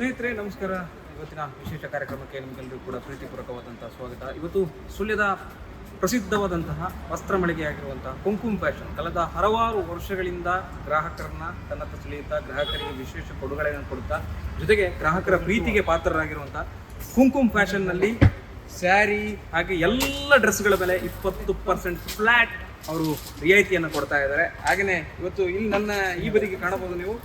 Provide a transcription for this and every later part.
ಸ್ನೇಹಿತರೆ, ನಮಸ್ಕಾರ. ಇವತ್ತಿನ ವಿಶೇಷ ಕಾರ್ಯಕ್ರಮಕ್ಕೆ ನಿಮಗೆಲ್ಲರೂ ಕೂಡ ಪ್ರೀತಿಪೂರ್ವಕವಾದಂತಹ ಸ್ವಾಗತ. ಇವತ್ತು ಸುಳ್ಯದ ಪ್ರಸಿದ್ಧವಾದಂತಹ ವಸ್ತ್ರ ಮಳಿಗೆಯಾಗಿರುವಂತಹ ಕುಂಕುಮ್ ಫ್ಯಾಷನ್. ಕಳೆದ ಹಲವಾರು ವರ್ಷಗಳಿಂದ ಗ್ರಾಹಕರನ್ನ ತನ್ನತ್ತ ಸೆಳೆಯುತ್ತಾ, ಗ್ರಾಹಕರಿಗೆ ವಿಶೇಷ ಕೊಡುಗೆಗಳನ್ನು ಕೊಡುತ್ತಾ, ಜೊತೆಗೆ ಗ್ರಾಹಕರ ಪ್ರೀತಿಗೆ ಪಾತ್ರರಾಗಿರುವಂತಹ ಕುಂಕುಮ್ ಫ್ಯಾಷನ್ನಲ್ಲಿ ಸ್ಯಾರಿ ಹಾಗೆ ಎಲ್ಲ ಡ್ರೆಸ್ಗಳ ಮೇಲೆ ಇಪ್ಪತ್ತು ಪರ್ಸೆಂಟ್ ಫ್ಲ್ಯಾಟ್ ಅವರು ರಿಯಾಯಿತಿಯನ್ನು ಕೊಡ್ತಾ ಇದ್ದಾರೆ. ಹಾಗೆಯೇ ಇವತ್ತು ಇಲ್ಲಿ ನನ್ನ ಈ ಬದಿಗೆ ಕಾಣಬಹುದು ನೀವು.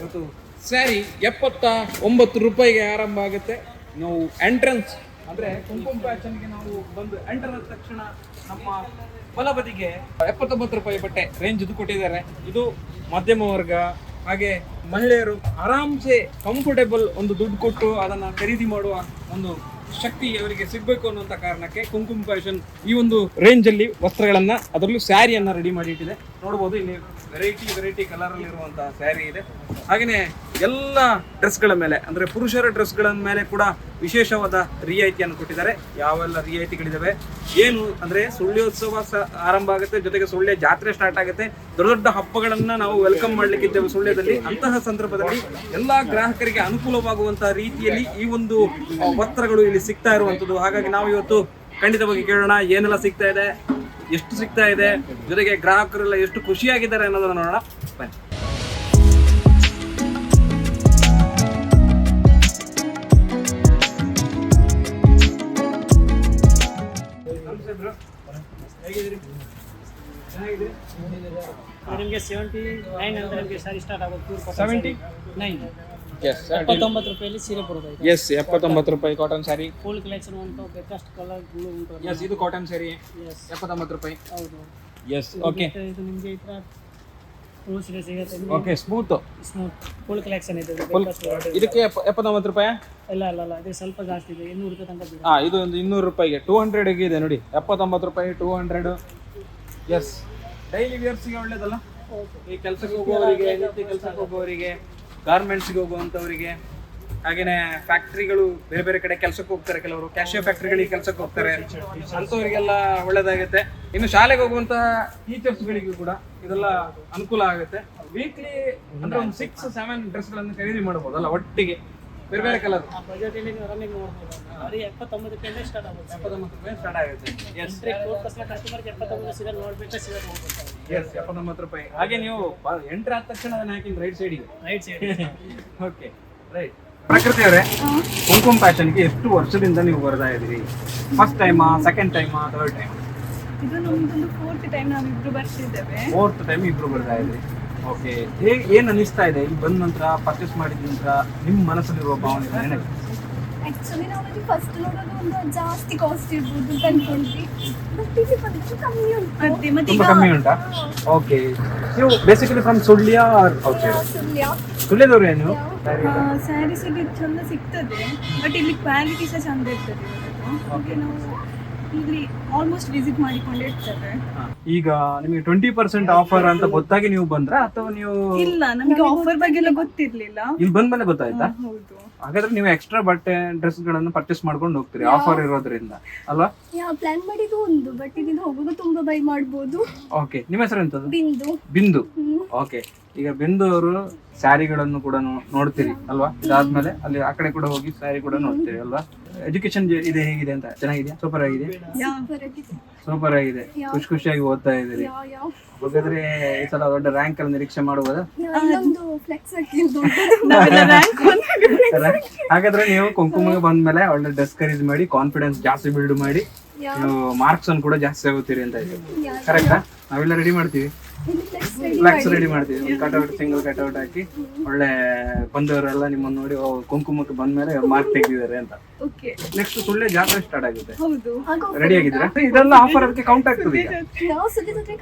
ಇವತ್ತು ಸ್ಯಾರಿ ಎಪ್ಪತ್ತ ಒಂಬತ್ತು ರೂಪಾಯಿಗೆ ಆರಂಭ ಆಗುತ್ತೆ. ನಾವು ಎಂಟ್ರೆನ್ಸ್ ಅಂದರೆ ಕುಂಕುಮ ಫ್ಯಾಷನ್ಗೆ ನಾವು ಬಂದು ಎಂಟರ್ ಆದ ತಕ್ಷಣ ನಮ್ಮ ಬಲಬದಿಗೆ ಎಪ್ಪತ್ತೊಂಬತ್ತು ರೂಪಾಯಿ ಬಟ್ಟೆ ರೇಂಜ್ ಇದು ಕೊಟ್ಟಿದ್ದಾರೆ. ಇದು ಮಧ್ಯಮ ವರ್ಗ ಹಾಗೆ ಮಹಿಳೆಯರು ಆರಾಮ್ಸೆ ಕಂಫರ್ಟೇಬಲ್ ಒಂದು ದುಡ್ಡು ಕೊಟ್ಟು ಅದನ್ನು ಖರೀದಿ ಮಾಡುವ ಒಂದು ಶಕ್ತಿ ಅವರಿಗೆ ಸಿಗಬೇಕು ಅನ್ನುವಂಥ ಕಾರಣಕ್ಕೆ ಕುಂಕುಮ ಫ್ಯಾಷನ್ ಈ ಒಂದು ರೇಂಜ್ ಅಲ್ಲಿ ವಸ್ತ್ರಗಳನ್ನ ಅದರಲ್ಲೂ ಸ್ಯಾರಿಯನ್ನ ರೆಡಿ ಮಾಡಿ ಇಟ್ಟಿದೆ ನೋಡಬಹುದು ಇಲ್ಲಿ ವೆರೈಟಿ ವೆರೈಟಿ ಕಲರ್ ಅಲ್ಲಿ ಇರುವಂತಹ ಸ್ಯಾರಿ ಇದೆ. ಹಾಗೆಯೇ ಎಲ್ಲ ಡ್ರೆಸ್ಗಳ ಮೇಲೆ, ಅಂದ್ರೆ ಪುರುಷರ ಡ್ರೆಸ್ಗಳ ಮೇಲೆ ಕೂಡ ವಿಶೇಷವಾದ ರಿಯಾಯಿತಿಯನ್ನು ಕೊಟ್ಟಿದ್ದಾರೆ. ಯಾವೆಲ್ಲ ರಿಯಾಯಿತಿಗಳಿದ್ದಾವೆ ಏನು ಅಂದ್ರೆ ಸುಳ್ಳ್ಯೋತ್ಸವ ಸ- ಆರಂಭ ಆಗುತ್ತೆ, ಜೊತೆಗೆ ಸುಳ್ಯ ಜಾತ್ರೆ ಸ್ಟಾರ್ಟ್ ಆಗುತ್ತೆ. ದೊಡ್ಡ ದೊಡ್ಡ ಹಬ್ಬಗಳನ್ನು ನಾವು ವೆಲ್ಕಮ್ ಮಾಡಲಿಕ್ಕಿದ್ದೇವೆ ಸುಳ್ಯದಲ್ಲಿ. ಅಂತಹ ಸಂದರ್ಭದಲ್ಲಿ ಎಲ್ಲಾ ಗ್ರಾಹಕರಿಗೆ ಅನುಕೂಲವಾಗುವಂತಹ ರೀತಿಯಲ್ಲಿ ಈ ಒಂದು ಪತ್ರಗಳು ಇಲ್ಲಿ ಸಿಗ್ತಾ ಇರುವಂತದ್ದು ಹಾಗಾಗಿ ನಾವು ಇವತ್ತು ಖಂಡಿತವಾಗಿ ಕೇಳೋಣ, ಏನೆಲ್ಲ ಸಿಗ್ತಾ ಇದೆ, ಎಷ್ಟು ಸಿಗ್ತಾ ಇದೆ, ಜೊತೆಗೆ ಗ್ರಾಹಕರೆಲ್ಲ ಎಷ್ಟು ಖುಷಿಯಾಗಿದ್ದಾರೆ ಅನ್ನೋದನ್ನ ನೋಡೋಣ. ಬನ್ನಿ. ನಿಮಗೆ ಸೆವೆಂಟಿ ನೈನ್ ಅಂತ ನಿಮಗೆ ಸಾರಿ ಸ್ಟಾರ್ಟ್ ಆಗೋದು ಸೆವೆಂಟಿ ನೈನ್ ಎಸ್ ಎಪ್ಪತ್ತೊಂಬತ್ತು ರೂಪಾಯಲ್ಲಿ ಸೀರೆ ಬರುತ್ತೆ ಎಸ್ ಎಪ್ಪತ್ತೊಂಬತ್ತು ರೂಪಾಯಿ ಕಾಟನ್ ಸ್ಯಾರಿ ಫುಲ್ ಕಲೆಕ್ಷನ್ ಉಂಟು ಬೇಕಷ್ಟು ಕಲರ್ ಉಂಟು. ಎಸ್ ಇದು ಕಾಟನ್ ಸ್ಯಾರಿ ಎಸ್ ಎಪ್ಪತ್ತೊಂಬತ್ತು ರೂಪಾಯಿ. ಹೌದು. ಎಸ್ ಓಕೆ ಇದು ನಿಮಗೆ ಈ ಥರ ಸಿಗುತ್ತೆ okay smooth smooth full collection ಇದೆ. ಇದಕ್ಕೆ ಎಪ್ಪ- ಎಪ್ಪತ್ತೊಂಬತ್ತು ರೂಪಾಯಿ? ಇಲ್ಲ ಇಲ್ಲ ಇಲ್ಲ ಇದು ಸ್ವಲ್ಪ ಜಾಸ್ತಿ ಇದೆ ಇನ್ನೂರು ರೂಪಾಯಿ ತನಕ ಹಾಂ ಇದು ಒಂದು ಇನ್ನೂರು ರೂಪಾಯಿಗೆ. ಟೂ ಹಂಡ್ರೆಡ್ ಇದೆ ನೋಡಿ. ಎಪ್ಪತ್ತೊಂಬತ್ತು ರೂಪಾಯಿ ಟೂ ಹಂಡ್ರೆಡ್ ಎಸ್ ಡೈಲಿ ವಿಯರ್ಸ್ಗೆ ಒಳ್ಳೇದಲ್ಲ? ಈ ಕೆಲಸಕ್ಕೆ ಹೋಗುವವರಿಗೆ ನಿತ್ಯ ಕೆಲಸಕ್ಕೆ ಹೋಗುವವರಿಗೆ ಗಾರ್ಮೆಂಟ್ಸ್ಗೆ ಹೋಗುವಂಥವರಿಗೆ. ಹಾಗೇನೆ ಫ್ಯಾಕ್ಟ್ರಿಗಳು ಬೇರೆ ಬೇರೆ ಕಡೆ ಕೆಲಸಕ್ಕೆ ಹೋಗ್ತಾರೆ ಕೆಲವರು ಕ್ಯಾಶಿಯೋ ಫ್ಯಾಕ್ಟ್ರಿಗಳಿಗೆ ಕೆಲಸಕ್ಕೆ ಹೋಗ್ತಾರೆ. ಅಂಥವರಿಗೆಲ್ಲ ಒಳ್ಳೇದಾಗುತ್ತೆ. ಇನ್ನು ಶಾಲೆಗೆ ಹೋಗುವಂತಹ ಟೀಚರ್ಸ್ಗಳಿಗೂ ಕೂಡ ಇದೆಲ್ಲ ಅನುಕೂಲ ಆಗುತ್ತೆ. ವೀಕ್ಲಿ ಅಂದ್ರೆ ಒಂದು ಸಿಕ್ಸ್ ಸೆವೆನ್ ಡ್ರೆಸ್ಗಳನ್ನು ಖರೀದಿ ಮಾಡಬಹುದಲ್ಲ ಒಟ್ಟಿಗೆ? ಬೇರೆ ಬೇರೆ ಕಲರ್ ಎಪ್ಪತ್ತೊಂಬತ್ತು ರೂಪಾಯಿ. ಹಾಗೆ ನೀವು ಎಂಟ್ರ್ ಆದ ತಕ್ಷಣ ಅದನ್ನ ಹಾಕಿ ರೈಟ್ ಸೈಡಿಗೆ right side okay right Prakruthi ಅವರೇ ಕುಂಕುಮ್ ಫ್ಯಾಷನ್ಗೆ ಎಷ್ಟು ವರ್ಷದಿಂದ ನೀವು ಬರ್ತಾ ಇದ್ದೀರಿ? ಫಸ್ಟ್ ಟೈಮಾ ಸೆಕೆಂಡ್ ಟೈಮಾ ಥರ್ಡ್ ಟೈಮ್ ಇದು ನಮ್ದೊಂದು ಫೋರ್ತ್ ಟೈಮ್ ನಾವು ಇಬ್ರು ಬರ್ತಿದ್ದೇವೆ. ಫೋರ್ತ್ ಟೈಮ್ ಇಬ್ರು ಬರ್ತಾ ಇದ್ದೀರಿ. ಓಕೆ ಹೇಗೆ ಏನು ಅನಿಸ್ತಾ ಇದೆ? ಇಲ್ಲಿ ಬಂದ ನಂತರ ಪರ್ಚೇಸ್ ಮಾಡಿದ ನಂತರ ನಿಮ್ಮ ಮನಸ್ಸಲ್ಲಿರುವ ಭಾವನೆ ಏನಾಗಿದೆ ಆಕ್ಚುಲಿ ನಾವು ಇಲ್ಲಿ ಫಸ್ಟ್ ನೋಡೋದು ಒಂದು ಜಾಸ್ತಿ ಕಾಸ್ಟ್ ಇರ್ಬೋದು ಅಂತ ಅನ್ಕೊಂಡ್ವಿ. ಬಟ್ ಇಲ್ಲಿ ಬಂದ್ರೆ ಕಮ್ಮಿ ಉಂಟು. ಮತ್ತೆ ಮತ್ತೆ ತುಂಬಾ ಕಮ್ಮಿ ಉಂಟಾ? ಓಕೆ ನೀವು basically from Sullia okay Sullia. ಸುಳ್ಯದವ್ರು ನೀವು ಸ್ಯಾರೀಸ್ ಇಲ್ಲಿ ಚಂದ ಸಿಗ್ತದೆ ಬಟ್ ಇಲ್ಲಿ ಕ್ವಾಲಿಟಿ ಸಹ ಚಂದ ಇರ್ತದೆ ಓಕೆ ನಾವು ಇಲ್ಲಿ ಆಲ್ಮೋಸ್ಟ್ ವಿಸಿಟ್ ಮಾಡಿಕೊಂಡೇ ಇರ್ತೇವೆ. ಈಗ ನಿಮಗೆ ಟ್ವೆಂಟಿ ಪರ್ಸೆಂಟ್ ಆಫರ್ ಅಂತ ಗೊತ್ತಾಗಿ ನೀವು ಬಂದ್ರ ಅಥವಾ ನೀವು ಇಲ್ಲ ನಮಗೆ ಆಫರ್ ಬಗ್ಗೆ ಎಲ್ಲ ಗೊತ್ತಿರ್ಲಿಲ್ಲ. ಇಲ್ಲಿ ಬಂದ ಮೇಲೆ ಗೊತ್ತಾಯ್ತಾ? ಹೌದು. ಹಾಗಾದ್ರೆ ನೀವು ಎಕ್ಸ್ಟ್ರಾ ಬಟ್ಟೆ ಡ್ರೆಸ್ಗಳನ್ನು ಪರ್ಚೇಸ್ ಮಾಡ್ಕೊಂಡು ಹೋಗ್ತೀರಿ ಆಫರ್ ಇರೋದ್ರಿಂದ ಅಲ್ವಾ? ಯಾ ಪ್ಲಾನ್ ಮಾಡಿದ್ದು ಒಂದು ಬಟ್ ಇಲ್ಲಿಂದ ಹೋಗುವಾಗ ತುಂಬಾ ಬೈ ಮಾಡ್ಬೋದು. ಓಕೆ ನಿಮ್ಮ ಹೆಸರು ಎಂತದ್ದು ಬಿಂದು. ಬಿಂದು. ಓಕೆ ಈಗ ಬಿಂದು ಅವರು ಸ್ಯಾರಿಗಳನ್ನು ಕೂಡ ನೋ- ನೋಡ್ತೀರಿ ಅಲ್ವಾ? ಇದಾದ್ಮೇಲೆ ಅಲ್ಲಿ ಆ ಕಡೆ ಕೂಡ ಹೋಗಿ ಸ್ಯಾರಿ ಕೂಡ ನೋಡ್ತೀರಿ ಅಲ್ವಾ? ಎಜುಕೇಶನ್ ಇದೆ ಹೇಗಿದೆ ಅಂತ? ಚೆನ್ನಾಗಿದೆ ಸೂಪರ್ ಆಗಿದೆ? ಸೂಪರ್ ಆಗಿದೆ. ಖುಷಿ ಖುಷಿಯಾಗಿ ಓದ್ತಾ ಇದ್ದೀರಿ. ಹಾಗಾದ್ರೆ ಈ ಸಲ ದೊಡ್ಡ ರ್ಯಾಂಕ್ ಅಲ್ಲಿ ನಿರೀಕ್ಷೆ ಮಾಡಬಹುದಾ ಹಾಗಾದ್ರೆ ನೀವು ಕುಂಕುಮಗೆ ಬಂದ್ಮೇಲೆ ಒಳ್ಳೆ ಡ್ರೆಸ್ ಖರೀದಿ ಮಾಡಿ ಕಾನ್ಫಿಡೆನ್ಸ್ ಜಾಸ್ತಿ ಬಿಲ್ಡ್ ಮಾಡಿ ನೀವು ಮಾರ್ಕ್ಸ್ ಅನ್ನು ಕೂಡ ಜಾಸ್ತಿ ಆಗುತ್ತೀರಿ ಅಂತ ಕರೆಕ್ಟಾ ನಾವೆಲ್ಲ ರೆಡಿ ಮಾಡ್ತೀವಿ. ಫ್ಲಾಕ್ಸ್ ರೆಡಿ ಮಾಡ್ತೀವಿ. ಕಟೌಟ್ ಸಿಂಗಲ್ ಕಟ್ಔಟ್ ಹಾಕಿ ಒಳ್ಳೆ ಬಂದವರೆಲ್ಲ ನಿಮ್ಮನ್ನ ನೋಡಿ ಕುಂಕುಮಕ್ಕೆ ಕುಂಕುಮಕ್ಕೆ ಬಂದ್ಮೇಲೆ ಮಾರ್ಕ್ ತೆಗೆದಿದ್ದಾರೆ ಅಂತ. ನೆಕ್ಸ್ಟ್ ಸುಳ್ಳೆ ಜಾತ್ರೆ ಸ್ಟಾರ್ಟ್ ಆಗುತ್ತೆ. ರೆಡಿ ಆಗಿದ್ರೆ ಇದೆಲ್ಲ ಆಫರ್ ಅದಕ್ಕೆ ಕೌಂಟ್ ಆಗ್ತದೆ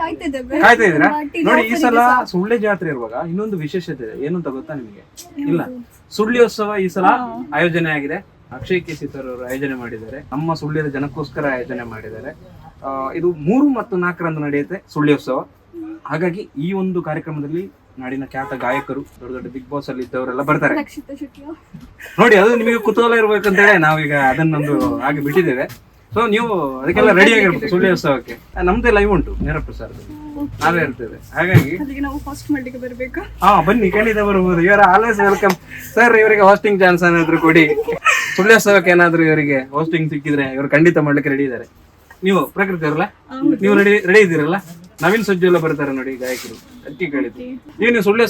ಕಾಯ್ತಾ ಇದ್ದೀರಾ ನೋಡಿ ಈ ಸಲ ಸುಳ್ಳೆ ಜಾತ್ರೆ ಇರುವಾಗ ಇನ್ನೊಂದು ವಿಶೇಷತೆ ಇದೆ. ಏನು ಅಂತ ಗೊತ್ತಾ ನಿಮಗೆ? ಇಲ್ಲ. ಸುಳ್ಳ್ಯೋತ್ಸವ ಈ ಸಲ ಆಯೋಜನೆ ಆಗಿದೆ. ಅಕ್ಷಯ್ ಕೆ ಸಿತರ್ ಅವರು ಆಯೋಜನೆ ಮಾಡಿದ್ದಾರೆ. ನಮ್ಮ ಸುಳ್ಳ್ಯದ ಜನಕ್ಕೋಸ್ಕರ ಆಯೋಜನೆ ಮಾಡಿದ್ದಾರೆ. ಇದು ಮೂರು ಮತ್ತು ನಾಲ್ಕರಂದು ನಡೆಯುತ್ತೆ ಸುಳ್ಯೋತ್ಸವ. ಹಾಗಾಗಿ ಈ ಒಂದು ಕಾರ್ಯಕ್ರಮದಲ್ಲಿ ನಾಡಿನ ಖ್ಯಾತ ಗಾಯಕರು ದೊಡ್ಡ ದೊಡ್ಡ ಬಿಗ್ ಬಾಸ್ ಅಲ್ಲಿ ಇದ್ದವರೆಲ್ಲ ಬರ್ತಾರೆ. ರಕ್ಷಿತ ನೋಡಿ ಅದು ನಿಮಗೆ ಕುತೂಹಲ ಇರ್ಬೇಕಂತೇಳಿ ನಾವೀಗ ಅದನ್ನೊಂದು ಹಾಗೆ ಬಿಟ್ಟಿದ್ದೇವೆ. ಸೊ ನೀವು ಅದಕ್ಕೆಲ್ಲ ರೆಡಿ ಆಗಿರ್ಬೇಕು ಸುಳ್ಯೋತ್ಸವಕ್ಕೆ ಆ, ನಮ್ದೇ ಲೈವ್ ಉಂಟು ನೇರ ಪ್ರಸಾರ ನಾವೇ ಇರ್ತೇವೆ. ಹಾಗಾಗಿ ಅಲ್ಲಿಗೆ ನಾವು ಫಸ್ಟ್ ಬರಬೇಕು? ಹಾ ಬನ್ನಿ ಖಂಡಿತ ಬರಬಹುದು. ಇವರ ಆಲ್ವೇಸ್ ವೆಲ್ಕಮ್ ಸರ್ ಇವರಿಗೆ ಹೋಸ್ಟಿಂಗ್ ಚಾನ್ಸ್ ಏನಾದ್ರು ಕೊಡಿ. ಸುಳ್ಯೋತ್ಸವಕ್ಕೆ ಏನಾದ್ರು ಇವರಿಗೆ ಹೋಸ್ಟಿಂಗ್ ಸಿಕ್ಕಿದ್ರೆ ಇವರು ಖಂಡಿತ ಮಾಡ್ಲಿಕ್ಕೆ ರೆಡಿ ಇದ್ದಾರೆ. ನೀವು ಪ್ರಕೃತಿ ಅವ್ರಲ್ಲ? ನೀವು ರೆಡಿ ರೆಡಿ ಇದ್ದೀರಲ್ಲ? ನವೀನ್ ಸಜ್ಜು ಬರ್ತಾರೆ ನೋಡಿ ಗಾಯಕರು. ಅದಕ್ಕೆ ಕೇಳಿದ್ದು ನೀವು ನೀವು ಸುಳ್ಳೆ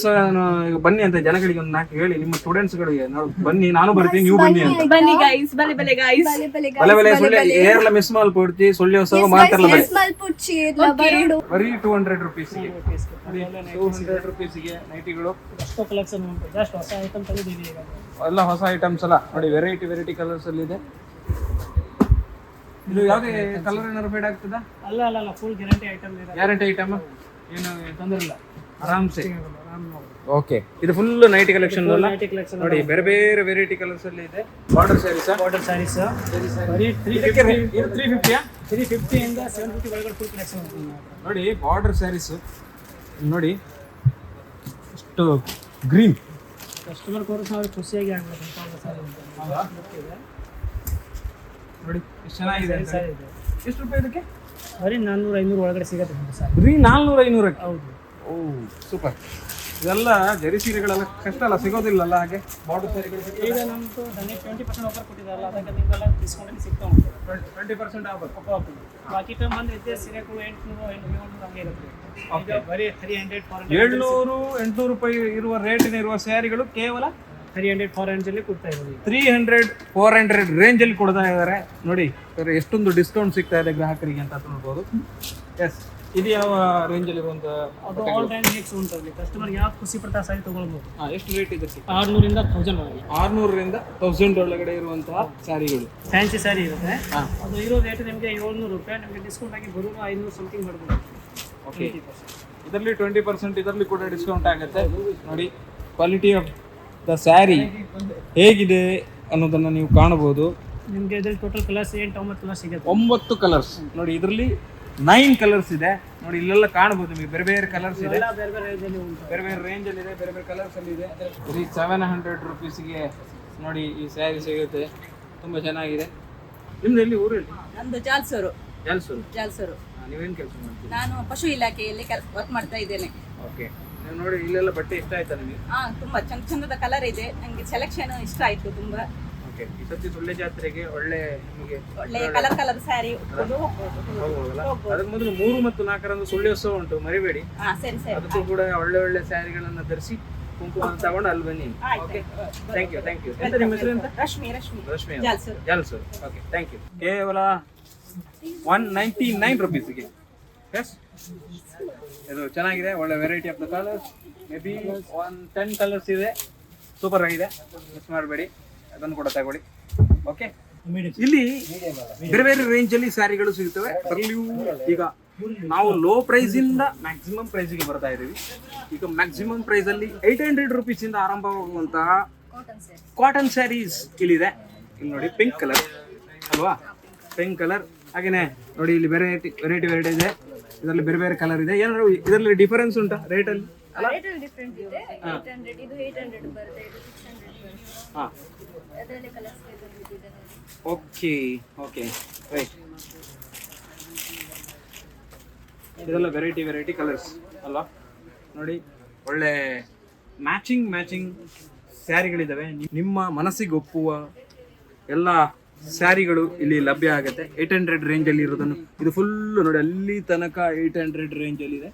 ಈಗ ಬನ್ನಿ ಅಂತ ಜನಗಳಿಗೆ ಒಂದು ನಾಲ್ಕು ಹೇಳಿ ನಿಮ್ಮ ಸ್ಟೂಡೆಂಟ್ಸ್ ಗಳಿಗೆ ನಾವು ಬನ್ನಿ ನಾನು ಬರ್ತೀನಿ ನೀವು ಬನ್ನಿ ಅಂತ. ಬನ್ನಿ ಗೈಸ್ ಬಲೆ ಬಲೆ ಗೈಸ್ ಬಲೆ ಬಲೆ ಸುಳ್ಳೆ ಏರ್ಲ ಮಿಸ್ ಮಾತಾಡಲ್ಲ ಬರೀ two hundred rupees two hundred ರುಪೀಸ್ಗೆ ನೈಟಿಗಳು ಎಷ್ಟೋ ಕಲೆಕ್ಷನ್ ಉಂಟು. ಜಸ್ಟ್ ಹೊಸ ಐಟಮ್ ತಂದಿದ್ದೀವಿ ಎಲ್ಲ ಹೊಸ ಐಟಮ್ಸ್ ಅಲ್ಲ. ನೋಡಿ ವೆರೈಟಿ ವೆರೈಟಿ ಕಲರ್ಸ್ ಅಲ್ಲಿ ಇದೆ ಇದು ಯಾವುದೇ ಕಲರ್ ಏನಾದ್ರು ಫೇಡ್ ಆಗ್ತದ? ಅಲ್ಲ ಅಲ್ಲ ಅಲ್ಲ ಫುಲ್ ಗ್ಯಾರಂಟಿ ಐಟಮ್ ಇದೆ. ಗ್ಯಾರಂಟಿ ಐಟಮ್ ಏನು ತೊಂದರೆ ಇಲ್ಲ. ಆರಾಮ್ಸೆ. ಆರಾಮ್ ಓಕೆ ಇದು full night collection nighty collection ನೋಡಿ ಬೇರೆ ಬೇರೆ ವೆರೈಟಿ ಕಲರ್ಸ್ ಅಲ್ಲಿ ಇದೆ. ಬಾರ್ಡರ್ ಸ್ಯಾರೀಸ್ ಬಾರ್ಡರ್ ಸ್ಯಾರೀಸ್ ಬರೀ ತ್ರೀ ತ್ರೀ ಫಿಫ್ಟಿಯಾ ತ್ರೀ ಫಿಫ್ಟಿಯಿಂದ ಸೆವೆನ್ ಫಿಫ್ಟಿ ಒಳಗಡೆ ಫುಲ್ ಕಲೆಕ್ಷನ್ ನೋಡಿ ಬಾರ್ಡರ್ ಸ್ಯಾರೀಸ್ ನೋಡಿ. ಇಷ್ಟು ಗ್ರೀನ್ ಕಸ್ಟಮರ್ ಕೋರ್ಸ್ ನಾವು ಖುಷಿಯಾಗಿ ಆಗ್ಬೇಕು ಅಂತ. ನೋಡಿ ಎಷ್ಟು ಚೆನ್ನಾಗಿದೆ ಎಷ್ಟು ರೂಪಾಯಿ ಇದಕ್ಕೆ? ಬರೀ ನಾನ್ನೂರು ಐನೂರು ಒಳಗಡೆ ಸಿಗುತ್ತೆ ಸರ್. ಬರೀ ನಾನ್ನೂರು ಐನೂರಕ್ಕೆ? ಹೌದು. ಓ ಸೂಪರ್. ಇದೆಲ್ಲ ಜರಿ ಸೀರೆಗಳೆಲ್ಲ ಕಷ್ಟ ಅಲ್ಲ ಸಿಗೋದಿಲ್ಲಲ್ಲ ಹಾಗೆ? ಬಾರ್ಡರ್ ಸ್ಯಾರಿಗಳು ಈಗ ನಮ್ಮದು ನನಗೆ ಟ್ವೆಂಟಿ ಪರ್ಸೆಂಟ್ ಆಫರ್ ಕೊಟ್ಟಿದ್ದಾರಲ್ಲ ಅದಕ್ಕೆ ನಿಮಗೆಲ್ಲ ಡಿಸ್ಕೌಂಟಲ್ಲಿ ಸಿಗ್ತಾ ಉಂಟು. ಟ್ವೆಂಟಿ ಪರ್ಸೆಂಟ್ ಆಫರ್ ಹೌದು. ಬಾಕಿ ಟೈಮ್ ಬಂದು ಇದ್ದೇ ಸೀರೆಗಳು ಎಂಟುನೂರು ಏಳ್ನೂರು ಹಂಗೆ ಇರುತ್ತೆ. ಬರೀ ತ್ರೀ ಹಂಡ್ರೆಡ್ ಏಳ್ನೂರು ಎಂಟುನೂರು ರೂಪಾಯಿ ಇರುವ ರೇಟಿನ ಇರುವ ಸ್ಯಾರಿಗಳು ಕೇವಲ ತ್ರೀ ಹಂಡ್ರೆಡ್ ಫೋರ್ ಹಂಡ್ರೆಡಲ್ಲಿ ಕೊಡ್ತಾ ಇರೋದು. Three hundred four hundred range ಅಲ್ಲಿ ಕೊಡ್ತಾ ಇದ್ದಾರೆ. ನೋಡಿ ಸರ್ ಎಷ್ಟೊಂದು ಡಿಸ್ಕೌಂಟ್ ಸಿಗ್ತಾ ಇದೆ ಗ್ರಾಹಕರಿಗೆ ಅಂತ ನೋಡ್ಬೋದು. ಎಸ್ ಇದು ಯಾವ ರೇಂಜ್ ಅಲ್ಲಿ ಇರುವಂತ ಅದು ಆಲ್ ಟೈಮ್ ಮಿಕ್ಸ್ ಉಂಟು ಅಲ್ಲಿ ಕಸ್ಟಮರ್ ಯಾವ ಖುಷಿ ಪಡ್ತಾ ಸಾರಿ ತಗೊಳ್ಬೋದು? ಎಷ್ಟು ರೇಟ್ ಇದೆ ಆರುನೂರಿಂದ ತೌಸಂಡ್ ಒಳಗೆ ಆರುನೂರರಿಂದ ತೌಸಂಡ್ ಒಳಗಡೆ ಇರುವಂತಹ ಸ್ಯಾರಿಗಳು ಫ್ಯಾನ್ಸಿ ಸ್ಯಾರಿ ಇರುತ್ತೆ. ಹಾ. ಅದು ಇರೋ ರೇಟ್ ನಿಮಗೆ ಏಳ್ನೂರು ರೂಪಾಯಿ ನಿಮಗೆ ಡಿಸ್ಕೌಂಟ್ ಆಗಿ ಬರುವ ಐನೂರು ಸಮಥಿಂಗ್ ಮಾಡ್ಬೋದು ಓಕೆ ಇದರಲ್ಲಿ ಟ್ವೆಂಟಿ ಪರ್ಸೆಂಟ್ ಇದರಲ್ಲಿ ಕೂಡ ಡಿಸ್ಕೌಂಟ್ ಆಗುತ್ತೆ. ನೋಡಿ ಕ್ವಾಲಿಟಿ ಆಫ್ ದ ಸ್ಯಾರಿ ಹೇಗಿದೆ ಅನ್ನೋದನ್ನ ನೀವು ಕಾಣಬಹುದು. ನಿಮಗೆ ಇದ್ರಲ್ಲಿ ಟೋಟಲ್ ಕಲರ್ಸ್ ಎಂಟು ಒಂಬತ್ತು ಕಲರ್ಸ್ ಸಿಗುತ್ತೆ? ಒಂಬತ್ತು ಕಲರ್ಸ್ ನೋಡಿ ಇದರಲ್ಲಿ ನೈನ್ ಕಲರ್ಸ್ ಇದೆ. ನೋಡಿ ಇಲ್ಲೆಲ್ಲ ಕಾಣಬಹುದು ನಿಮಗೆ. ಬೇರೆ ಬೇರೆ ಕಲರ್ಸ್ ಇದೆ. ಬೇರೆ ಬೇರೆ ರೇಂಜಲ್ಲಿ ಉಂಟು. ಬೇರೆ ಬೇರೆ ರೇಂಜ್ ಅಲ್ಲಿ ಇದೆ ಬೇರೆ ಬೇರೆ ಕಲರ್ಸ್ ಅಲ್ಲಿ ಇದೆ. ಬರೀ ಸೆವೆನ್ ಹಂಡ್ರೆಡ್ ರುಪೀಸ್ಗೆ ನೋಡಿ ಈ ಸ್ಯಾರಿ ಸಿಗುತ್ತೆ. ತುಂಬಾ ಚೆನ್ನಾಗಿದೆ. ನಿಮ್ದು ಎಲ್ಲಿ ಊರಲ್ಲಿ ನಮ್ದು ಜಾಲ್ಸೂರು. ಜಾಲ್ಸೂರು. ಜಾಲ್ಸೂರು. ನೀವೇನು ಕೆಲಸ ಮಾಡ್ತೀರಿ? ನಾನು ಪಶು ಇಲಾಖೆಯಲ್ಲಿ ವರ್ಕ್ ಮಾಡ್ತಾ ಇದ್ದೇನೆ. ಓಕೆ ನೀವು ನೋಡಿ ಇಲ್ಲೆಲ್ಲ ಬಟ್ಟೆ ಇಷ್ಟ ಆಯ್ತಾ ನಿಮಗೆ? ಹಾ ತುಂಬಾ ಚಂದ ಚಂದದ ಕಲರ್ ಇದೆ. ನಂಗೆ ಸೆಲೆಕ್ಷನ್ ಇಷ್ಟ ಆಯ್ತು ತುಂಬಾ. ಓಕೆ ಈ ಸತಿ ಸುಳ್ಳೆ ಜಾತ್ರೆಗೆ ಒಳ್ಳೆ ನಿಮಗೆ ಒಳ್ಳೆ ಕಲರ್ ಕಲರ್ ಸ್ಯಾರಿ ಉಟ್ಕೊಂಡು ಹೋಗ್ಬೋದು ಹೋಗ್ಬೋದಲ್ಲ? ಅದಕ್ಕೆ ಮೊದಲು ಮೂರು ಮತ್ತು ನಾಲ್ಕರಂದು ಸುಳ್ಯೋತ್ಸವ ಉಂಟು ಮರಿಬೇಡಿ. ಹಾ ಸರಿ ಸರಿ. ಅದಕ್ಕೂ ಕೂಡ ಒಳ್ಳೆ ಒಳ್ಳೆ ಸ್ಯಾರಿಗಳನ್ನು ಧರಿಸಿ ಕುಂಕುಮ ತಗೊಂಡು ಅಲ್ಲಿ ಬನ್ನಿ. Okay thank you thank you ಎಂತ ನಿಮ್ಮ ಹೆಸರು ಎಂತ? ರಶ್ಮಿ ರಶ್ಮಿ. ರಶ್ಮಿ ಜಾಲ್ಸೂರು ಜಲ್ಸು. ಓಕೆ ಥ್ಯಾಂಕ್ ಯು ಕೇವಲ ಒನ್ ನೈಂಟಿ ನೈನ್ ರುಪೀಸ್ಗೆ ಎಸ್ ಇದು ಚೆನ್ನಾಗಿದೆ ಒಳ್ಳೆ variety of the colours may be one ten colours ಇದೆ. ಸೂಪರ್ ಆಗಿದೆ. ಮಿಸ್ ಮಾಡಬೇಡಿ. ಅದನ್ನು ಕೂಡ ತಗೊಳ್ಳಿ. ಓಕೆ ಇಲ್ಲಿ ಬೇರೆ ಬೇರೆ ರೇಂಜ್ ಅಲ್ಲಿ ಸ್ಯಾರಿಗಳು ಸಿಗುತ್ತವೆ ಅದರಲ್ಲಿಯೂ ಈಗ ನಾವು ಲೋ ಪ್ರೈಸ್ ಇಂದ ಮ್ಯಾಕ್ಸಿಮಮ್ ಪ್ರೈಸ್ಗೆ ಬರ್ತಾ ಇದೀವಿ ಈಗ ಮ್ಯಾಕ್ಸಿಮಮ್ ಪ್ರೈಸ್ ಅಲ್ಲಿ ಏಟ್ ಹಂಡ್ರೆಡ್ ರುಪೀಸ್ ಇಂದ ಆರಂಭವಾಗುವಂತಹ ಕಾಟನ್ ಸ್ಯಾರೀಸ್ ಇಲ್ಲಿದೆ. ಇಲ್ಲಿ ನೋಡಿ ಪಿಂಕ್ ಕಲರ್ ಅಲ್ವಾ? ಪಿಂಕ್ ಕಲರ್ ಹಾಗೇನೆ ನೋಡಿ ಇಲ್ಲಿ ವೆರೈಟಿ ವೆರೈಟಿ ವೆರೈಟಿ ಇದೆ. ಇದರಲ್ಲಿ ಬೇರೆ ಬೇರೆ ಕಲರ್ ಇದೆ. ಏನಾದ್ರು ಇದರಲ್ಲಿ ಡಿಫರೆನ್ಸ್ ಉಂಟಾ ರೇಟ್ ಅಲ್ಲಿ? ಡಿಫ್ರೆಂಟ್ ಇದೆ. ಏಟ್ ಹಂಡ್ರೆಡ್ ಇದು ಏಟ್ ಹಂಡ್ರೆಡ್ ಬರುತ್ತೆ ಇದು ಸಿಕ್ಸ್ ಹಂಡ್ರೆಡ್ ಬರುತ್ತೆ. ಹಾ. ಅದರಲ್ಲಿ ಕಲರ್ಸ್ ಇದೆ ನೋಡಿ. ಓಕೆ ಓಕೆ ರೈಟ್ ಇದೆಲ್ಲ ವೆರೈಟಿ ವೆರೈಟಿ ಕಲರ್ಸ್ ಅಲ್ವಾ? ನೋಡಿ ಒಳ್ಳೆ ಮ್ಯಾಚಿಂಗ್ ಮ್ಯಾಚಿಂಗ್ ಸ್ಯಾರಿಗಳಿದ್ದಾವೆ ನಿಮ್ಮ ಮನಸ್ಸಿಗೆ ಒಪ್ಪುವ ಎಲ್ಲ ಸ್ಯಾರಿಗಳು ಇಲ್ಲಿ ಲಭ್ಯ ಆಗುತ್ತೆ. ಏಯ್ಟ್ ಹಂಡ್ರೆಡ್ ರೇಂಜಲ್ಲಿ ಇರೋದನ್ನು. ಇದು ಫುಲ್ ನೋಡಿ ಅಲ್ಲಿ ತನಕ ಏಯ್ಟ್ ಹಂಡ್ರೆಡ್ ಇದೆ.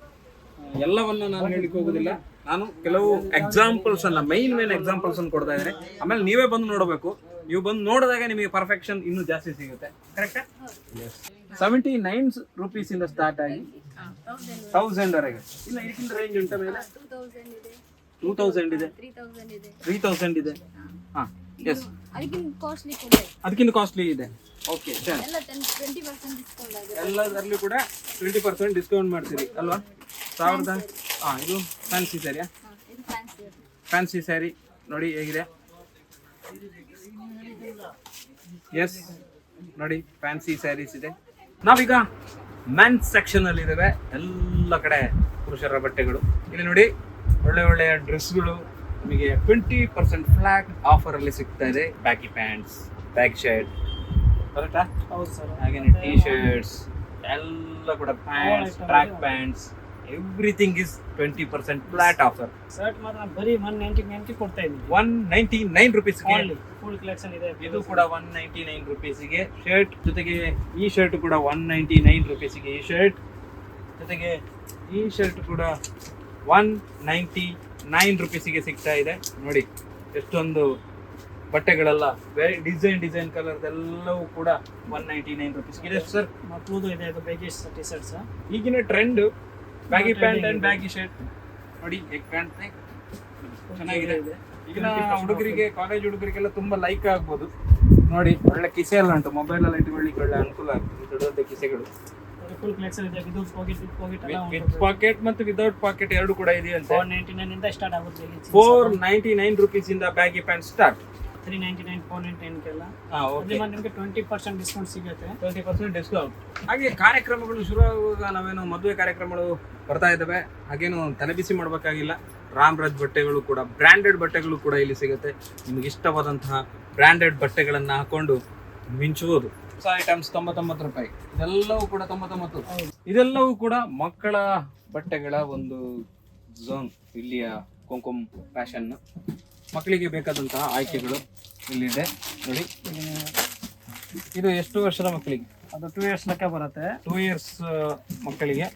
ಎಲ್ಲವನ್ನ ನಾನು ಹೇಳಿಕ್ಕೆ ಹೋಗೋದಿಲ್ಲ. ನಾನು ಕೆಲವು ಎಕ್ಸಾಂಪಲ್ಸ್ ಅನ್ನ ಮೈನ್ ಮೈನ್ ಎಕ್ಸಾಂಪಲ್ಸ್ ಅನ್ನು ಕೊಡ್ತಾ ಇದ್ದೇನೆ. ಆಮೇಲೆ ನೀವೇ ಬಂದು ನೋಡಬೇಕು. ನೀವು ಬಂದು ನೋಡಿದಾಗ ನಿಮಗೆ ಪರ್ಫೆಕ್ಷನ್ ಇನ್ನೂ ಜಾಸ್ತಿ ಸಿಗುತ್ತೆ. ಕರೆಕ್ಟ್ ಸೆವೆಂಟಿ ನೈನ್ ರುಪೀಸ್ ಇಂದ ಸ್ಟಾರ್ಟ್ ಆಗಿ ತೌಸಂಡ್ ವರೆಗೆ. ಇಲ್ಲ ಇದಕ್ಕಿಂತ ರೇಂಜ್ ಉಂಟ ಮೇಲೆ? ಟೂ ತೌಸಂಡ್ ಇದೆ. ತ್ರೀ ತೌಸಂಡ್ ಇದೆ. ಹಾ. ಎಸ್ ಅದಕ್ಕಿಂತ ಕಾಸ್ಟ್ಲಿ ಕೂಡ ಇದೆ. ಅದಕ್ಕಿಂತ ಕಾಸ್ಟ್ಲಿ ಇದೆ. ಓಕೆ ಎಲ್ಲ ಟೆನ್ ಟ್ವೆಂಟಿ ಪರ್ಸೆಂಟ್ ಡಿಸ್ಕೌಂಟ್ ಆಗಿದೆ ಎಲ್ಲದರಲ್ಲೂ ಕೂಡ ಟ್ವೆಂಟಿ ಪರ್ಸೆಂಟ್ ಡಿಸ್ಕೌಂಟ್ ಮಾಡ್ತೀರಿ ಅಲ್ವಾ? ಸಾವಿರದ ಹಾಂ ಇದು ಫ್ಯಾನ್ಸಿ ಸ್ಯಾರಿಯಾ ಹಾಂ ಇದು ಫ್ಯಾನ್ಸಿ ಫ್ಯಾನ್ಸಿ ಸ್ಯಾರಿ ನೋಡಿ ಹೇಗಿದೆ. ಎಸ್ ನೋಡಿ ಫ್ಯಾನ್ಸಿ ಸ್ಯಾರೀಸ್ ಇದೆ. ನಾವೀಗ ಮ್ಯಾನ್ ಸೆಕ್ಷನ್ ಅಲ್ಲಿ ಇದಾವೆ ಎಲ್ಲ ಕಡೆ ಪುರುಷರ ಬಟ್ಟೆಗಳು. ಇಲ್ಲಿ ನೋಡಿ ಒಳ್ಳೆ ಒಳ್ಳೆಯ ಡ್ರೆಸ್ಗಳು ನಿಮಗೆ ಟ್ವೆಂಟಿ ಪರ್ಸೆಂಟ್ ಫ್ಲಾಟ್ ಆಫರ್ ಅಲ್ಲಿ ಸಿಗ್ತಾ ಇದೆ. ಬ್ಯಾಕಿ ಪ್ಯಾಂಟ್ಸ್ ಬ್ಯಾಕ್ ಶರ್ಟ್ ಕರೆಕ್ಟಾ ಹೌದು ಸರ್. ಹಾಗೇನೆ ಟೀ ಶರ್ಟ್ಸ್ ಎಲ್ಲ ಕೂಡ pants track pants everything is twenty percent flat offer shirt ಮಾತ್ರ ಬರೀ ಒನ್ ನೈಂಟಿ ನೈಂಟಿ ಕೊಡ್ತಾ ಇದ್ದೀನಿ. One ninety nine rupees full collection ಇದೆ. ಇದು ಕೂಡ ಒನ್ ನೈಂಟಿ ನೈನ್ ರುಪೀಸಿಗೆ ಶರ್ಟ್ ಜೊತೆಗೆ ಈ ಶರ್ಟ್ ಕೂಡ ಒನ್ ನೈಂಟಿ ನೈನ್ ರುಪೀಸಿಗೆ ಈ ಶರ್ಟ್ ಜೊತೆಗೆ ಈ ಶರ್ಟ್ ಕೂಡ ಒನ್ ನೈಂಟಿ ನೈನ್ ರುಪೀಸಿಗೆ ಸಿಗ್ತಾ ಇದೆ. ನೋಡಿ ಎಷ್ಟೊಂದು ಬಟ್ಟೆಗಳೆಲ್ಲ ವೆರಿ ಡಿಸೈನ್ ಡಿಸೈನ್ ಕಲರ್ ಎಲ್ಲವೂ ಕೂಡ ಒನ್ ನೈಂಟಿ ನೈನ್ ರುಪೀಸ್ ಇದೆ ಸರ್ ಮಕ್ಕಳದು ಇದೆ ಅದು ಬ್ಯಾಗಿ ಟಿ ಶರ್ಟ್ಸ್ ಈಗಿನ trend baggy pant and baggy shirt ನೋಡಿ ಎಗ್ ಪ್ಯಾಂಟ್ ಚೆನ್ನಾಗಿದೆ. ಈಗಿನ ಹುಡುಗರಿಗೆ ಕಾಲೇಜ್ ಹುಡುಗರಿಗೆಲ್ಲ ತುಂಬಾ ಲೈಕ್ ಆಗ್ಬೋದು. ನೋಡಿ ಒಳ್ಳೆ ಕಿಸೆ ಎಲ್ಲ ಉಂಟು. ಮೊಬೈಲ್ ಎಲ್ಲ ಇಟ್ಕೊಳ್ಳಿಕ್ಕೆ ಒಳ್ಳೆ ಅನುಕೂಲ ಆಗ್ತದೆ. ದೊಡ್ಡ ದೊಡ್ಡ ಕಿಸೆಗಳು. ಫುಲ್ ಕಲೆಕ್ಷನ್ ಇದೆ. ವಿದೌಟ್ ಪಾಕೆಟ್ ವಿತ್ ಪಾಕೆಟ್ ಎಲ್ಲ ವಿತ್ ಪಾಕೆಟ್ ಮತ್ತು ವಿದೌಟ್ ಪಾಕೆಟ್ ಎರಡು ಕೂಡ ಇದೆ ಫೋರ್ ನೈಂಟಿ ನೈನ್ ಇಂದ ಸ್ಟಾರ್ಟ್ ಆಗುತ್ತೆ ಇಲ್ಲಿ ಫೋರ್ ನೈಂಟಿ ನೈನ್ ರುಪೀಸ್ ಇಂದ baggy pant start three ninety nine four ninety ನೈನ್ಗೆಲ್ಲ ಅಲ್ಲಿ ಮತ್ತೆ ನಿಮಗೆ ಟ್ವೆಂಟಿ ಪರ್ಸೆಂಟ್ ಡಿಸ್ಕೌಂಟ್ ಸಿಗುತ್ತೆ. ಟ್ವೆಂಟಿ ಪರ್ಸೆಂಟ್ ಡಿಸ್ಕೌಂಟ್ ಹಾಗೆ ಕಾರ್ಯಕ್ರಮಗಳು ಶುರು ಆಗುವಾಗ ನಾವೇನು ಮದುವೆ ಕಾರ್ಯಕ್ರಮಗಳು ಬರ್ತಾ ಇದ್ದಾವೆ. ಹಾಗೇನು ತಲೆಬಿಸಿ ಮಾಡಬೇಕಾಗಿಲ್ಲ. ರಾಮ್ರಾಜ್ ಬಟ್ಟೆಗಳು ಕೂಡ ಬ್ರ್ಯಾಂಡೆಡ್ ಬಟ್ಟೆಗಳು ಕೂಡ ಇಲ್ಲಿ ಸಿಗುತ್ತೆ. ನಿಮಗೆ ಇಷ್ಟವಾದಂತಹ ಬ್ರ್ಯಾಂಡೆಡ್ ಬಟ್ಟೆಗಳನ್ನು ಹಾಕೊಂಡು ಮಿಂಚುವುದು. ಹೊಸ ಐಟಮ್ಸ್ ತೊಂಬತ್ತೊಂಬತ್ತು ರೂಪಾಯಿ. ಇದೆಲ್ಲವೂ ಕೂಡ ತೊಂಬತ್ತೊಂಬತ್ತು. ಇದೆಲ್ಲವೂ ಕೂಡ ಮಕ್ಕಳ ಬಟ್ಟೆಗಳ ಒಂದು ಝೋನ್ ಇಲ್ಲಿಯ ಕುಂಕುಮ್ ಫ್ಯಾಷನ್ ಮಕ್ಕಳಿಗೆ ಬೇಕಾದಂತಹ ಆಯ್ಕೆಗಳು ಇಲ್ಲಿದೆ. ನೋಡಿ. ಇದು ಎಷ್ಟು ವರ್ಷದ ಮಕ್ಕಳಿಗೆ? ಅದು ಟೂ ಇಯರ್ಸ್ ಲೆಕ್ಕ ಬರುತ್ತೆ. ಟೂ ಇಯರ್ಸ್ ಮಕ್ಕಳಿಗೆ.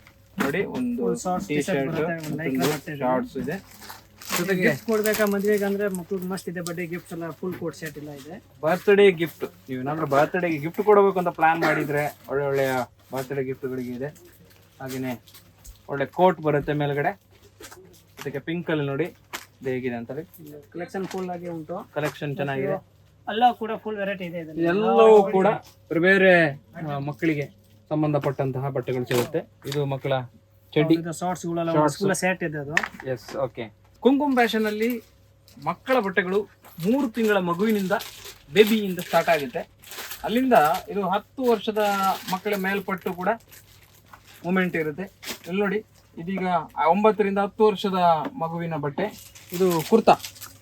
ನೋಡಿ ಒಂದು ಟಿ ಶರ್ಟ್ ಶಾರ್ಟ್ಸ್ ಇದೆ. ಜೊತೆಗೆ ಗಿಫ್ಟ್ ಕೊಡ್ಬೇಕಾ ಮದ್ವೆಗೆ ಅಂದ್ರೆ ಮಕ್ಳಿಗೆ ಮಸ್ತ್ ಇದೆ ಬಡ್ಡೆ ಗಿಫ್ಟ್ ಎಲ್ಲ ಫುಲ್ ಕೋಟ್ ಸೆಟ್ ಎಲ್ಲ ಇದೆ. ಬರ್ತ್ಡೇ ಗಿಫ್ಟ್ ನೀವು ಏನಾದ್ರೂ ಬರ್ತ್ಡೇಗೆ ಗಿಫ್ಟ್ ಕೊಡಬೇಕು ಅಂತ ಪ್ಲಾನ್ ಮಾಡಿದ್ರೆ ಒಳ್ಳೆ ಒಳ್ಳೆಯ ಬರ್ತ್ಡೇ ಗಿಫ್ಟ್ಗಳಿಗೆ ಇದೆ. ಹಾಗೆಯೇ ಒಳ್ಳೆ ಕೋಟ್ ಬರುತ್ತೆ ಮೇಲ್ಗಡೆ. ಅದಕ್ಕೆ ಪಿಂಕ್ ಅಲ್ಲಿ ನೋಡಿ ಇದು ಹೇಗಿದೆ ಅಂತಾರೆ ಕಲೆಕ್ಷನ್ ಫುಲ್ ಆಗಿ ಉಂಟು. ಕಲೆಕ್ಷನ್ ಚೆನ್ನಾಗಿದೆ. ಎಲ್ಲ ಕೂಡ ಫುಲ್ ವೆರೈಟಿ ಇದೆ ಇದರಲ್ಲಿ. ಇದೆಲ್ಲವೂ ಕೂಡ ಬೇರೆ ಬೇರೆ ಆ, ಮಕ್ಕಳಿಗೆ ಸಂಬಂಧಪಟ್ಟಂತಹ ಬಟ್ಟೆಗಳು ಸಿಗುತ್ತೆ. ಇದು ಮಕ್ಕಳ ಚಡ್ಡಿ. ಇದು ಶಾರ್ಟ್ಸ್ ಗಳೆಲ್ಲ ಸೆಟ್ ಇದೆ ಅದು. ಎಸ್ ಓಕೆ ಕುಂಕುಮ್ ಫ್ಯಾಷನ್ ಅಲ್ಲಿ ಮಕ್ಕಳ ಬಟ್ಟೆಗಳು ಮೂರು ತಿಂಗಳ ಮಗುವಿನಿಂದ ಬೇಬಿಯಿಂದ ಸ್ಟಾರ್ಟ್ ಆಗುತ್ತೆ. ಅಲ್ಲಿಂದ ಇದು ಹತ್ತು ವರ್ಷದ ಮಕ್ಕಳ ಮೇಲ್ಪಟ್ಟು ಕೂಡ ಮೂಮೆಂಟ್ ಇರುತ್ತೆ. ಇಲ್ಲಿ ನೋಡಿ ಇದೀಗ ಒಂಬತ್ತರಿಂದ ಹತ್ತು ವರ್ಷದ ಮಗುವಿನ ಬಟ್ಟೆ. ಇದು ಕುರ್ತಾ.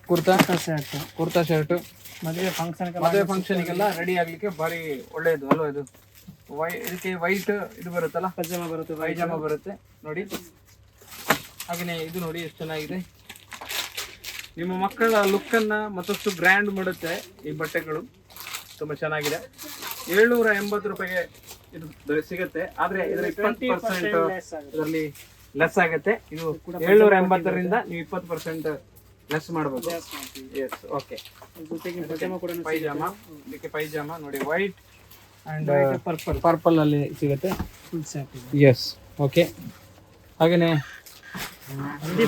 ಕುರ್ತಾ ಶರ್ಟ್ ಕುರ್ತಾ ಶರ್ಟ್ ಮದುವೆ ಫಂಕ್ಷನ್ ಮದುವೆ ಫಂಕ್ಷನ್ಗೆಲ್ಲ ರೆಡಿ ಆಗಲಿಕ್ಕೆ ಭಾರಿ ಒಳ್ಳೆಯದು ಅಲ್ವಾ ಇದು? ವೈ ಇದಕ್ಕೆ ವೈಟ್ ಇದು ಬರುತ್ತಲ್ಲ? ಪಜಾಮ ಬರುತ್ತೆ ಪೈಜಾಮ ಬರುತ್ತೆ. ನೋಡಿ ಹಾಗೆಯೇ ಇದು ನೋಡಿ ಎಷ್ಟು ಚೆನ್ನಾಗಿದೆ. ನಿಮ್ಮ ಮಕ್ಕಳ ಲುಕ್ ಅನ್ನ ಮತ್ತಷ್ಟು ಗ್ರ್ಯಾಂಡ್ ಮಾಡುತ್ತೆ ಈ ಬಟ್ಟೆಗಳು. ತುಂಬಾ ಚೆನ್ನಾಗಿದೆ. ಏಳ್ನೂರ ಎಂಬತ್ತು ರೂಪಾಯಿಗೆ ಇದು ಸಿಗುತ್ತೆ. ಆದ್ರೆ ಇದರ ಇಪ್ಪತ್ತು ಪರ್ಸೆಂಟ್. ಇದರಲ್ಲಿ ಲೆಸ್ ಆಗುತ್ತೆ. ಇದು ಏಳ್ನೂರ ಎಂಬತ್ತರಿಂದ ನೀವು ಇಪ್ಪತ್ತು ಪರ್ಸೆಂಟ್ ಲೆಸ್ ಮಾಡಬಹುದು ಎಸ್ ಓಕೆ ಪಜಾಮ. ಇದಕ್ಕೆ ಪೈಜಾಮ ನೋಡಿ ವೈಟ್ ಅಂಡ್ ಪರ್ಪಲ್ ಪರ್ಪಲ್ ಅಲ್ಲಿ ಸಿಗುತ್ತೆ. ಎಸ್ ಓಕೆ ಹಾಗೇನೆ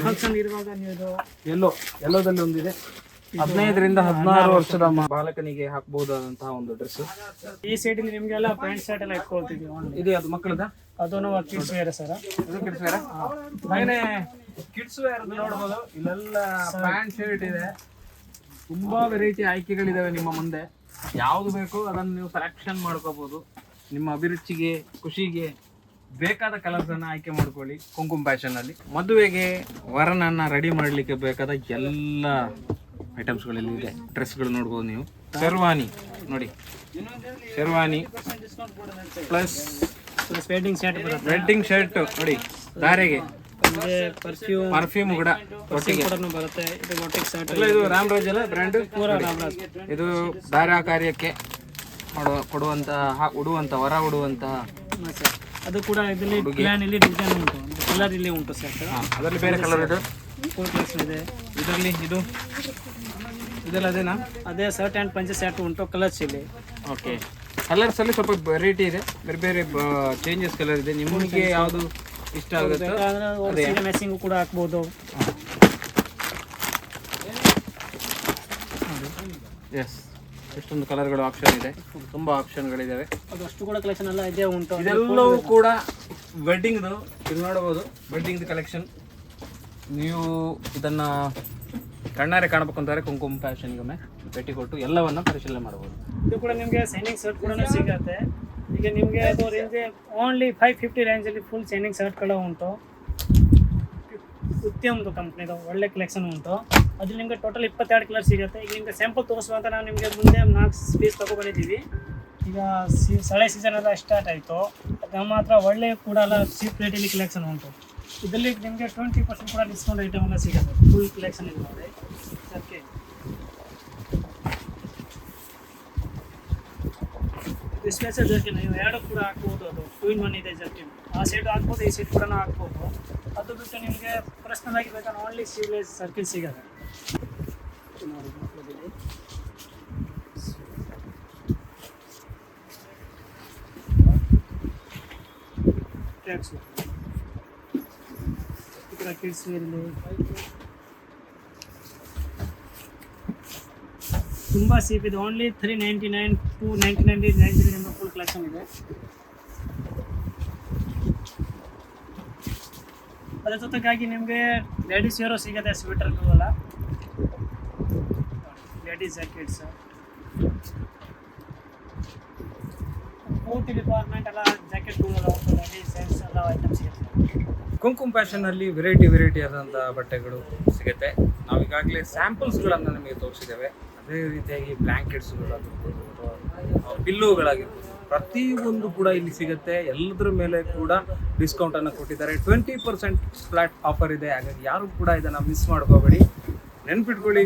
ಫಂಕ್ಷನ್ ಇರುವಾಗ ನೀವು ಇದು ಎಲ್ಲೋ ಎಲ್ಲೋದಲ್ಲಿ ಒಂದಿದೆ. ಹದಿನೈದರಿಂದ ಹದಿನಾರು ವರ್ಷದ ಬಾಲಕನಿಗೆ ಹಾಕಬಹುದಾದಂತಹ ಒಂದು ಡ್ರೆಸ್ ಈ ಸೈಡ್ ನಿಮ್ಗೆಲ್ಲ ಪ್ಯಾಂಟ್ ಶರ್ಟ್ ಎಲ್ಲ ಇಟ್ಕೊಳ್ತೀವಿ. ಇದೆ ಅದು ಮಕ್ಕಳದ? ಅದನ್ನು kids wear sir. Kids wear kids wear ನೋಡ್ಬೋದು. ಇಲ್ಲೆಲ್ಲ ಪ್ಯಾಂಟ್ ಶರ್ಟ್ ಇದೆ. ತುಂಬಾ ವೆರೈಟಿ ಆಯ್ಕೆಗಳಿದಾವೆ ನಿಮ್ಮ ಮುಂದೆ. ಯಾವ್ದು ಬೇಕು ಅದನ್ನು ನೀವು ಸೆಲೆಕ್ಷನ್ ಮಾಡ್ಕೋಬಹುದು ನಿಮ್ಮ ಅಭಿರುಚಿಗೆ ಖುಷಿಗೆ ಬೇಕಾದ ಕಲರ್ಸ್ ಅನ್ನ ಆಯ್ಕೆ ಮಾಡ್ಕೊಳ್ಳಿ ಕುಂಕುಮ ಫ್ಯಾಷನ್ ಅಲ್ಲಿ. ಮದುವೆಗೆ ವರನನ್ನ ರೆಡಿ ಮಾಡ್ಲಿಕ್ಕೆ ಬೇಕಾದ ಎಲ್ಲ ಐಟಮ್ಸ್ಗಳಲ್ಲಿ ಇದೆ. ಡ್ರೆಸ್ಗಳು ನೋಡ್ಬೋದು ನೀವು. ಶೆರ್ವಾನಿ ನೋಡಿ. Sherwani plus wedding shirt wedding shirt ನೋಡಿ. ಧಾರೆಗೆ ಪರ್ಫ್ಯೂಮ್ ಪರ್ಫ್ಯೂಮ್ ಕೂಡ ಒಟ್ಟಿಗೆ. ಬರುತ್ತೆ. ಇದು ಇದು ರಾಮರಾಜ್ ಅಲ್ಲ ಬ್ರ್ಯಾಂಡ್ ಇದು ಧಾರಾ ಕಾರ್ಯಕ್ಕೆ ಮಾಡುವ ಕೊಡುವಂತ ಹಾ- ಉಡುವಂತ ವರ ಉಡುವಂತಹ ಅದು ಕೂಡ ಇದರಲ್ಲಿ ಪ್ಲಾನ್ ಇಲ್ಲಿ ಡಿಸೈನ್ ಉಂಟು. ಕಲರ್ ಇಲ್ಲಿ ಉಂಟು ಸರ್. ಅದರಲ್ಲಿ ಬೇರೆ ಕಲರ್ ಇದು? ಫೋರ್ ಕಲೆಕ್ಷನ್ ಇದೆ. ಇದರಲ್ಲಿ ಇದು? ಇದೆಲ್ಲ ಅದೇನಾ? ಅದೇ ಶರ್ಟ್ ಆ್ಯಂಡ್ ಪಂಚೆ ಸೆಟ್ ಉಂಟು ಕಲರ್ಸ್ ಇಲ್ಲಿ ಓಕೆ ಕಲರ್ಸ್ ಅಲ್ಲಿ ಸ್ವಲ್ಪ ವೆರೈಟಿ ಇದೆ. ಬೇರೆ ಬೇರೆ ಚೇಂಜಸ್ ಕಲರ್ ಇದೆ. ನಿಮಗೆ ಯಾವುದು ಇಷ್ಟ ಆಗುತ್ತೆ ಸೀರೆ ಕೂಡ ಹಾಕ್ಬೋದು. ಎಸ್ ಎಷ್ಟೊಂದು ಕಲರ್ಗಳು ಆಪ್ಷನ್ ಇದೆ. ತುಂಬಾ ಆಪ್ಷನ್ಗಳಿದ್ದಾವೆ ಅಷ್ಟು ಕೂಡ ಕಲೆಕ್ಷನ್ ಎಲ್ಲ ಇದೆ ಉಂಟು. ಇದೆಲ್ಲವೂ ಕೂಡ ವೆಡ್ಡಿಂಗ್ದು ಇದು ನೋಡಬಹುದು ವೆಡ್ಡಿಂಗ್ದು ಕಲೆಕ್ಷನ್ ನೀವು ಇದನ್ನ ಕಣ್ಣಾರೆ ಕಾಣಬೇಕು ಅಂತಾರೆ ಕುಂಕುಮ ಫ್ಯಾಷನ್ಗೊಮ್ಮೆ. ಭೇಟಿ ಕೊಟ್ಟು ಎಲ್ಲವನ್ನ ಪರಿಶೀಲನೆ ಮಾಡಬಹುದು. ಇದು ಕೂಡ ನಿಮಗೆ ಸೈನಿಂಗ್ ಶರ್ಟ್ ಕೂಡ ಸಿಗುತ್ತೆ. ಈಗ ನಿಮಗೆ ಅದು ರೇಂಜ್ ಓನ್ಲಿ ಫೈವ್ ಫಿಫ್ಟಿ ರೇಂಜಲ್ಲಿ ಫುಲ್ ಸೈನಿಂಗ್ ಶರ್ಟ್ಗಳು ಉಂಟು. ಉತ್ತಮದು ಕಂಪ್ನಿದು ಒಳ್ಳೆ ಕಲೆಕ್ಷನ್ ಉಂಟು. ಅದು ನಿಮಗೆ ಟೋಟಲ್ ಇಪ್ಪತ್ತೆರಡು ಕಲರ್ ಸಿಗುತ್ತೆ. ಈಗ ನಿಮಗೆ ಸ್ಯಾಂಪಲ್ ತೋರಿಸುವ ಅಂತ ನಾವು ನಿಮಗೆ ಮುಂದೆ ನಾಲ್ಕು ಪೀಸ್ ತೊಗೊಬಂದಿದ್ದೀವಿ ಈಗ ಸಿ, ಸಳೆ ಸೀಸನ್ ಎಲ್ಲ ಸ್ಟಾರ್ಟ್ ಆಯಿತು. ನಮ್ಮ ಹತ್ರ ಒಳ್ಳೆ ಕೂಡ ಎಲ್ಲ ಚೀಪ್ ರೇಟಲ್ಲಿ ಕಲೆಕ್ಷನ್ ಉಂಟು. ಇದರಲ್ಲಿ ನಿಮಗೆ ಟ್ವೆಂಟಿ ಪರ್ಸೆಂಟ್ ಕೂಡ ಡಿಸ್ಕೌಂಟ್ ಐಟಮ್ ಎಲ್ಲ ಸಿಗುತ್ತೆ. ಫುಲ್ ಕಲೆಕ್ಷನ್ ಇದೆ ನೋಡಿ ಅದಕ್ಕೆ ಸ್ಪೆಷಲ್ ಜರ್ಕಿನ್ ನೀವು ಎರಡು ಕೂಡ ಹಾಕ್ಬೋದು ಅದು. ಟೂ ಇನ್ ಒನ್ ಇದೆ ಜರ್ಕಿನ್ ಆ ಸೈಡ್ ಹಾಕ್ಬೋದು, ಈ ಸೈಡ್ ಕೂಡ ಹಾಕ್ಬೋದು. ಅದು ಬಿಟ್ಟು ನಿಮಗೆ ಪರ್ಸ್ನಲ್ ಬೇಕಾದ್ರೆ ಓನ್ಲಿ ಸಿವಿಲೇಜ್ ಸರ್ಕಿಲ್ ಸಿಗೋದು ಟ್ಯಾಕ್ಸ್ ತುಂಬ ಸೀಪ್ ಇದೆ. Only three ninety nine two ninety nine ninety nine full collection ಇದೆ. ಅದ್ರ ಜೊತೆಗಾಗಿ ನಿಮಗೆ ಲೇಡೀಸ್ ವೇರೋ ಸಿಗುತ್ತೆ ಸ್ವೆಟರ್ಗಳೆಲ್ಲ ಲೇಡೀಸ್ ಜಾಕೆಟ್ಸ್ ಪೂರ್ತಿ ಡಿಪಾರ್ಟ್ಮೆಂಟ್ ಎಲ್ಲ ಜಾಕೆಟ್ಗಳೆಲ್ಲ ಲೇಡೀಸ್ ಜೆಂಟ್ಸ್ ಎಲ್ಲ ಐಟಮ್ ಸಿಗುತ್ತೆ. ಕುಂಕುಮ್ ಫ್ಯಾಷನ್ನಲ್ಲಿ ವೆರೈಟಿ ವೆರೈಟಿ ಆದಂಥ ಬಟ್ಟೆಗಳು ಸಿಗುತ್ತೆ. ನಾವು ಈಗಾಗಲೇ ಸ್ಯಾಂಪಲ್ಸ್ಗಳನ್ನು ನಿಮಗೆ ತೋರಿಸಿದ್ದೇವೆ. ಅದೇ ರೀತಿಯಾಗಿ ಬ್ಲ್ಯಾಂಕೆಟ್ಸ್ಗಳಾಗಿರ್ಬೋದು ಪಿಲ್ಲೋಗಳಾಗಿರ್ಬೋದು ಪ್ರತಿಯೊಂದು ಕೂಡ ಇಲ್ಲಿ ಸಿಗುತ್ತೆ. ಎಲ್ಲದರ ಮೇಲೆ ಕೂಡ ಡಿಸ್ಕೌಂಟನ್ನು ಕೊಟ್ಟಿದ್ದಾರೆ. ಟ್ವೆಂಟಿ ಪರ್ಸೆಂಟ್ ಫ್ಲಾಟ್ ಆಫರ್ ಇದೆ. ಹಾಗಾಗಿ ಯಾರು ಕೂಡ ಇದನ್ನು ಮಿಸ್ ಮಾಡ್ಕೋಬೇಡಿ. ನೆನ್ಪಿಟ್ಕೊಳ್ಳಿ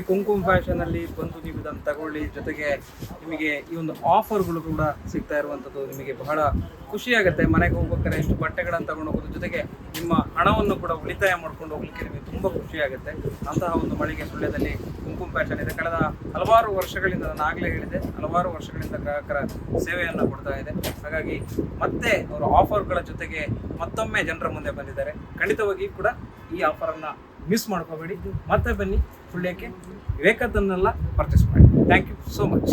ಫ್ಯಾಷನ್ ಅಲ್ಲಿ ಬಂದು ನೀವು ಇದನ್ನು ತಗೊಳ್ಳಿ. ಜೊತೆಗೆ ನಿಮಗೆ ಈ ಒಂದು ಆಫರ್ಗಳು ಕೂಡ ಸಿಗ್ತಾ ಇರುವಂಥದ್ದು ನಿಮಗೆ ಬಹಳ ಖುಷಿಯಾಗುತ್ತೆ ಮನೆಗೆ ಹೋಗ್ಬೇಕಾದ್ರೆ ಎಷ್ಟು ಬಟ್ಟೆಗಳನ್ನು ತಗೊಂಡು ಹೋಗೋದು. ಜೊತೆಗೆ ನಿಮ್ಮ ಹಣವನ್ನು ಕೂಡ ಉಳಿತಾಯ ಮಾಡ್ಕೊಂಡು ಹೋಗ್ಲಿಕ್ಕೆ ನಿಮಗೆ ತುಂಬ ಖುಷಿಯಾಗುತ್ತೆ ಅಂತಹ ಒಂದು ಮಳಿಗೆ ಸುಳ್ಯದಲ್ಲಿ ಕುಂಕುಮ ಫ್ಯಾಷನ್ ಇದೆ. ಕಳೆದ ಹಲವಾರು ವರ್ಷಗಳಿಂದ ನಾನು ಆಗಲೇ ಹೇಳಿದೆ ಹಲವಾರು ವರ್ಷಗಳಿಂದ ಗ್ರಾಹಕರ ಸೇವೆಯನ್ನು ಕೊಡ್ತಾ ಇದೆ. ಹಾಗಾಗಿ ಮತ್ತೆ ಅವರು ಆಫರ್ಗಳ ಜೊತೆಗೆ ಮತ್ತೊಮ್ಮೆ ಜನರ ಮುಂದೆ ಬಂದಿದ್ದಾರೆ. ಖಂಡಿತವಾಗಿ ಕೂಡ ಈ ಆಫರನ್ನು ಮಿಸ್ ಮಾಡ್ಕೋಬೇಡಿ. ಮತ್ತೆ ಬನ್ನಿ. ಸುಳ್ಯಕ್ಕೆ ಬೇಕಾದನ್ನೆಲ್ಲ ಪರ್ಚೇಸ್ ಮಾಡಿ. Thank you so much